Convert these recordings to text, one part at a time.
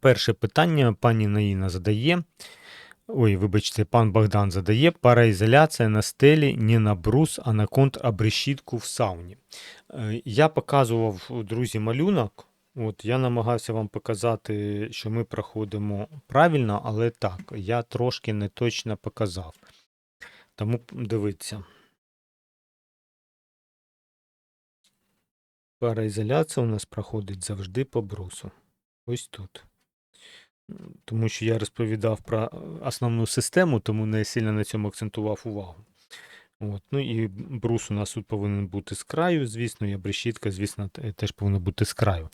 Перше питання пані Наїна задає. Ой, вибачте, пан Богдан задає. Параізоляція на стелі не на брус, а на контрабрешітку в сауні. Е, Я показував, друзі, малюнок. От, я намагався вам показати, що ми проходимо правильно, але так, я трошки не точно показав. Тому дивіться. Параізоляція у нас проходить завжди по брусу. Ось тут. Тому що я розповідав про е, основну систему, тому не сильно на цьому акцентував увагу. От. Ну і брус у нас тут повинен бути з краю, звісно, і обрешітка, звісно, теж повинна бути з краю.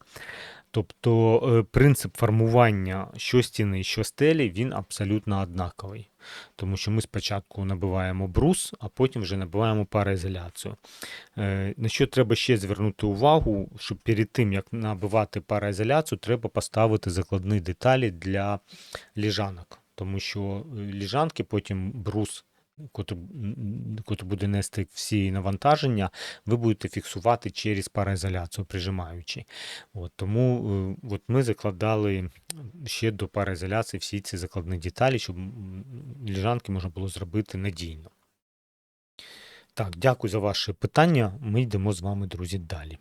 Тобто е, принцип формування що стіни, що стелі, він абсолютно однаковий. Тому що ми спочатку набиваємо брус, а потім вже набиваємо параізоляцію. Е, На що треба ще звернути увагу, що перед тим, як набивати параізоляцію, треба поставити закладні деталі для ліжанок. Тому що е, ліжанки потім брус, котрий, буде нести всі навантаження, ви будете фіксувати через параізоляцію, прижимаючи. От, тому е, от ми закладали ще до параізоляції всі ці закладні деталі, щоб ліжанки можна було зробити надійно. Так, дякую за ваше питання. Ми йдемо з вами, друзі, далі.